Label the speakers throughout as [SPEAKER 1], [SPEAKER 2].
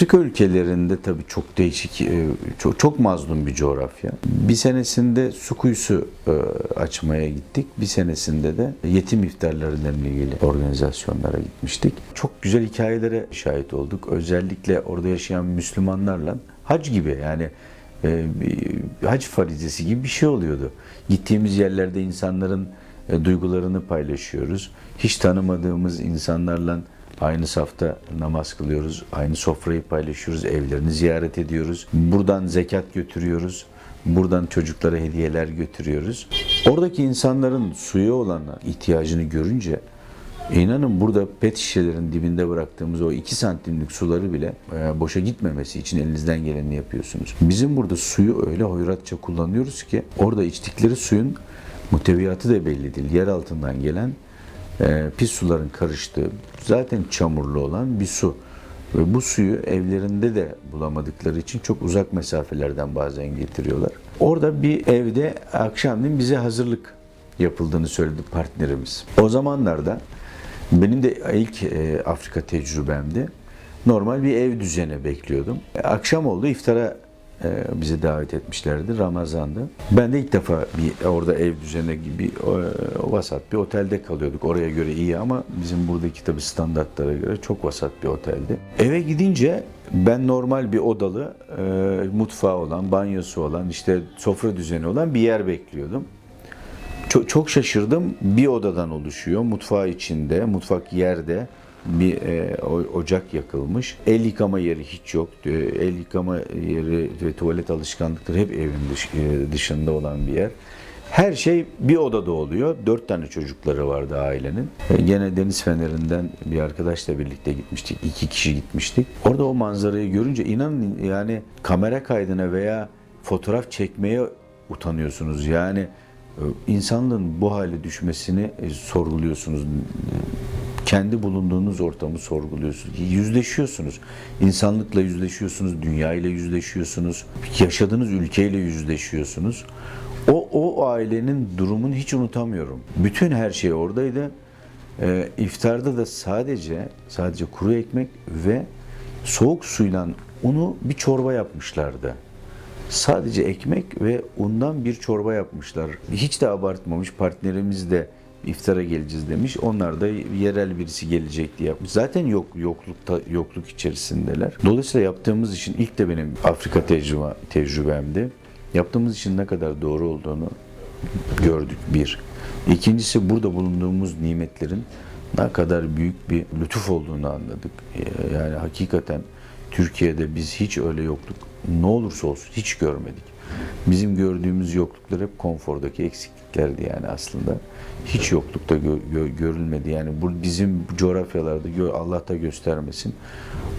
[SPEAKER 1] Afrika ülkelerinde tabii çok değişik, e, çok, çok mazlum bir coğrafya. Bir senesinde su kuyusu e, açmaya gittik. Bir senesinde de yetim iftarlarıyla ilgili organizasyonlara gitmiştik. Çok güzel hikayelere şahit olduk. Özellikle orada yaşayan Müslümanlarla hac gibi yani e, hac farizesi gibi bir şey oluyordu. Gittiğimiz yerlerde insanların duygularını paylaşıyoruz. Hiç tanımadığımız insanlarla aynı safta namaz kılıyoruz. Aynı sofrayı paylaşıyoruz. Evlerini ziyaret ediyoruz. Buradan zekat götürüyoruz. Buradan çocuklara hediyeler götürüyoruz. Oradaki insanların suya olan ihtiyacını görünce İnanın burada pet şişelerin dibinde bıraktığımız o 2 santimlik suları bile e, boşa gitmemesi için elinizden geleni yapıyorsunuz. Bizim burada suyu öyle hoyratça kullanıyoruz ki orada içtikleri suyun muhteviyatı da belli değil. Yer altından gelen e, pis suların karıştığı zaten çamurlu olan bir su. Ve bu suyu evlerinde de bulamadıkları için çok uzak mesafelerden bazen getiriyorlar. Orada bir evde akşamleyin bize hazırlık yapıldığını söyledi partnerimiz. O zamanlarda benim de ilk e, Afrika tecrübemdi. Normal bir ev düzeni bekliyordum. Akşam oldu iftara bizi davet etmişlerdi. Ramazan'dı. Ben de ilk defa bir orada ev düzeni gibi e, vasat bir otelde kalıyorduk. Oraya göre iyi ama bizim buradaki tabii standartlara göre çok vasat bir oteldi. Eve gidince ben normal bir odalı, e, mutfağı olan, banyosu olan, işte sofra düzeni olan bir yer bekliyordum. Çok, çok şaşırdım. Bir odadan oluşuyor. Mutfağı içinde, mutfak yerde bir e, ocak yakılmış. El yıkama yeri hiç yok. El yıkama yeri ve tuvalet alışkanlıkları hep evin dış- e, dışında olan bir yer. Her şey bir odada oluyor. Dört tane çocukları vardı ailenin. E, gene Deniz Feneri'nden bir arkadaşla birlikte gitmiştik. İki kişi gitmiştik. Orada o manzarayı görünce inanın yani kamera kaydına veya fotoğraf çekmeye utanıyorsunuz. Yani e, insanlığın bu hale düşmesini e, sorguluyorsunuz. Kendi bulunduğunuz ortamı sorguluyorsunuz. Yüzleşiyorsunuz. İnsanlıkla yüzleşiyorsunuz, dünya ile yüzleşiyorsunuz, yaşadığınız ülkeyle yüzleşiyorsunuz. O, o ailenin durumunu hiç unutamıyorum. Bütün her şey oradaydı. E, iftarda da sadece sadece kuru ekmek ve soğuk suyla unu bir çorba yapmışlardı. Sadece ekmek ve undan bir çorba yapmışlar. Hiç de abartmamış. Partnerimiz de iftara geleceğiz demiş. Onlar da yerel birisi gelecek diye yapmış. Zaten yok yoklukta yokluk içerisindeler. Dolayısıyla yaptığımız için ilk de benim Afrika tecrübe, tecrübemdi. Yaptığımız için ne kadar doğru olduğunu gördük bir. İkincisi burada bulunduğumuz nimetlerin ne kadar büyük bir lütuf olduğunu anladık. Ee, Yani hakikaten Türkiye'de biz hiç öyle yokluk ne olursa olsun hiç görmedik. Bizim gördüğümüz yokluklar hep konfordaki eksikliklerdi yani aslında. Hiç yoklukta gö- gö- görülmedi yani bu bizim coğrafyalarda gö- Allah da göstermesin.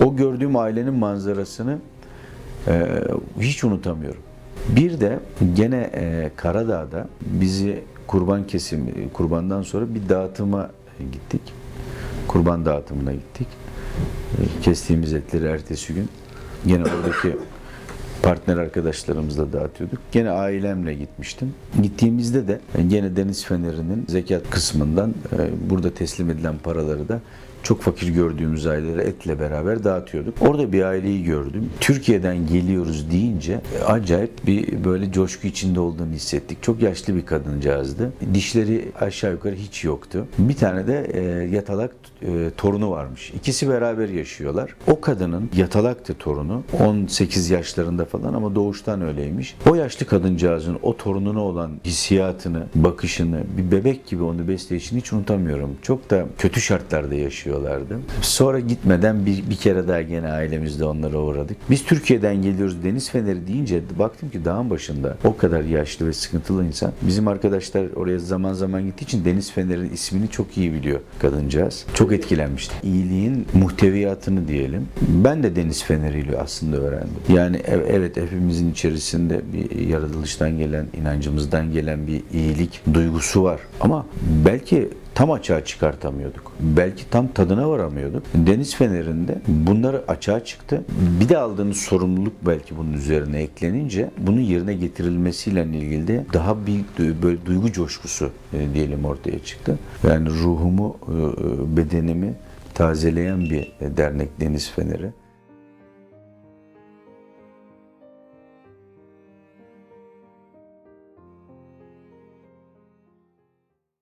[SPEAKER 1] O gördüğüm ailenin manzarasını e, hiç unutamıyorum. Bir de gene e, Karadağ'da bizi kurban kesimi, kurbandan sonra bir dağıtıma gittik. Kurban dağıtımına gittik. Kestiğimiz etleri ertesi gün gene oradaki partner arkadaşlarımızla dağıtıyorduk. Gene ailemle gitmiştim. Gittiğimizde de gene Deniz Feneri'nin zekat kısmından e, burada teslim edilen paraları da çok fakir gördüğümüz ailelere etle beraber dağıtıyorduk. Orada bir aileyi gördüm. Türkiye'den geliyoruz deyince acayip bir böyle coşku içinde olduğunu hissettik. Çok yaşlı bir kadıncağızdı. Dişleri aşağı yukarı hiç yoktu. Bir tane de e, yatalak e, torunu varmış. İkisi beraber yaşıyorlar. O kadının yatalaktı torunu. 18 yaşlarında falan ama doğuştan öyleymiş. O yaşlı kadıncağızın o torununa olan hissiyatını, bakışını, bir bebek gibi onu besleyişini hiç unutamıyorum. Çok da kötü şartlarda yaşıyorlardı. Sonra gitmeden bir, bir kere daha gene ailemizde onlara uğradık. Biz Türkiye'den geliyoruz Deniz Feneri deyince baktım ki dağın başında o kadar yaşlı ve sıkıntılı insan. Bizim arkadaşlar oraya zaman zaman gittiği için Deniz Feneri'nin ismini çok iyi biliyor kadıncağız. Çok etkilenmişti. İyiliğin muhteviyatını diyelim. Ben de Deniz Feneri'yle aslında öğrendim. Yani ev- evet hepimizin içerisinde bir yaratılıştan gelen, inancımızdan gelen bir iyilik duygusu var. Ama belki tam açığa çıkartamıyorduk. Belki tam tadına varamıyorduk. Deniz Feneri'nde bunları açığa çıktı. Bir de aldığınız sorumluluk belki bunun üzerine eklenince bunun yerine getirilmesiyle ilgili de daha bir böyle duygu coşkusu e, diyelim ortaya çıktı. Yani ruhumu, e, bedenimi tazeleyen bir e, dernek Deniz Feneri.